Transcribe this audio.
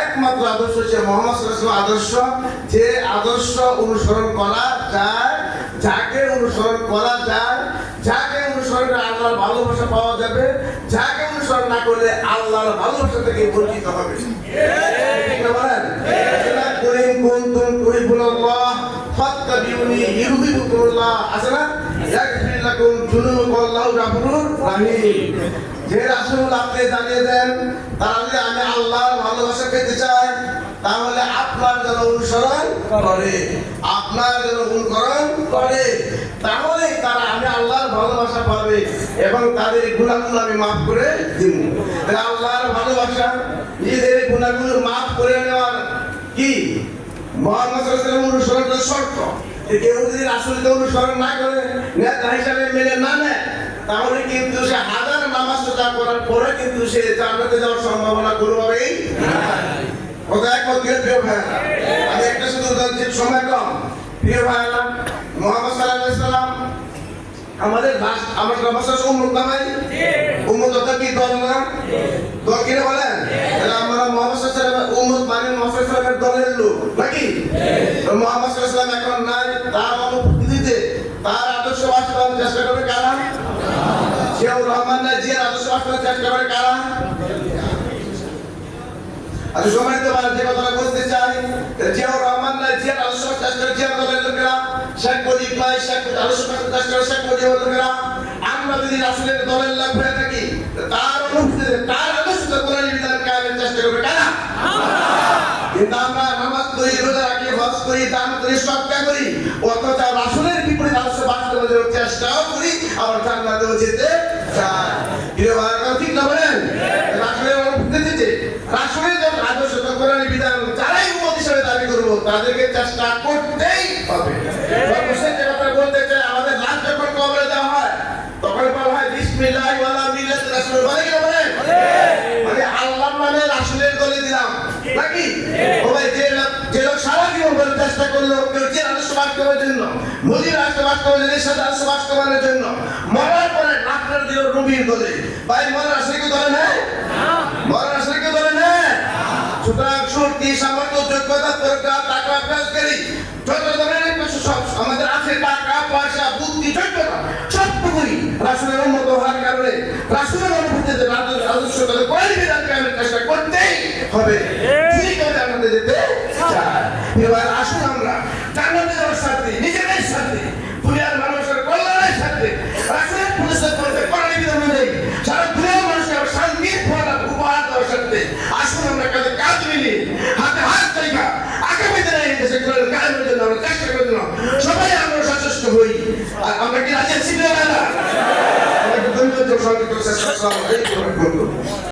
একমাত্র আদর্শ হচ্ছে মোহাম্মদ আদর্শ। যে আদর্শ অনুসরণ করা যায়, যাকে অনুসরণ করা যায়, যাকে অনুসরণ আল্লাহর ভালোবাসা পাওয়া যাবে, যাকে অনুসরণ না করলে আল্লাহর ভালোবাসা থেকে বঞ্চিত হবে। বলেন? আছে না? লাকুম যুনুবাকুম আল্লাহু গাফুরুর রহিম যে রাসূল আপনি জানিয়ে দেন যদি আমি আল্লাহর ভালোবাসা পেতে চাই। তাহলে আপনার যেন অনুসরণ করে। আপনার যেন অনুকরণ করে। তাহলে তারা আমি আল্লাহর ভালোবাসা পাবে এবং তাদের গুণাগুলো আমি মাফ করে দিব। আল্লাহর ভালোবাসা, নিজেদের গুণাগুলো মাফ করে নেওয়ার কি? মোহাম্মদ সাল্লাল্লাহু অনুসরণ করার শর্ত। কেউ যদি রাসূলকে অনুসরণ না করে, নেতা হিসাবে মেনে না নেয়, তাহলে কিন্তু সে হাজার নামাজ করার পরে কিন্তু সে জান্নাতে যাওয়ার সম্ভাবনা কোনোভাবেই। কথা একমত প্রিয় ভাইয়েরা? আমি একটা শুধু উদাহরণ সময় কম। প্রিয় ভাইয়েরা, মোহাম্মদ আলাইহি সাল্লাম আমাদের আমার না ভাই উম্মত কি দল না? দল কিনা বলেন? তাহলে আমরা মোহাম্মদ সাল্লাম উম্মত মানে মোহাম্মদ সাল্লামের দলের লোক, নাকি? মোহাম্মদ সাল্লাম এখন নাই তার অনুপস্থিতিতে তার আদর্শ বাস্তবায়ন চেষ্টা করে কারা রহমান জিয়ার চেষ্টা করে? চেষ্টাও করি আবার জান্নাতেও যেতে চাই প্রিয় ভাইরা ঠিক না বলেন রাসূলের অনুপস্থিতিতে রাসূলের যে আদর্শ কোরআন বিধান যারাই উম্মত হিসেবে দাবি করব তাদেরকে চেষ্টা করতেই হবে। সর্বশেষ যে বলতে চাই আমাদের লাশ যখন কবরে দেওয়া হয় তখন বলা হয় বিসমিল্লাহ ওয়ালা মিল্লাত রাসূল। বলে কি বলে? মানে আল্লাহর নামে রাসূলের দলে দিলাম। নাকি? ও ভাই যে লোক যে লোক সারা জীবন বলে চেষ্টা করল কেউ যে আদর্শ জন্য মোদীর আদর্শ বাস্তবায়নের জন্য মরার পরে ডাক্তার দিল নবীর দলে ভাই মরার আসলে কি দলে নেয় মরার সুতরাং শক্তি সামর্থ্য যোগ্যতা প্রজ্ঞা টাকা অভ্যাসকারী যত ধরনের সব আমাদের আছে টাকা পয়সা বুদ্ধি যোগ্যতা সবটুকুই রাসূলের উন্মত হওয়ার কারণে রাসূলের অনুভূতিতে আদর্শ তাদের কোরআন বিধান কায়েমের চেষ্টা করতেই হবে। ঠিক করে জান্নাতে যেতে চায়। এবার আসুন আমরা। জান্নাতে যাওয়ার সাথে নিজেদের সাথে দুনিয়ার মানুষের কল্যাণের সাথে রাসূলের পুলিশের করতে কোরআন বিধান অনুযায়ী সারা আমরা কি রাজি আছি না আমরা কি ধন্যবাদ সঙ্গে চেষ্টা করলাম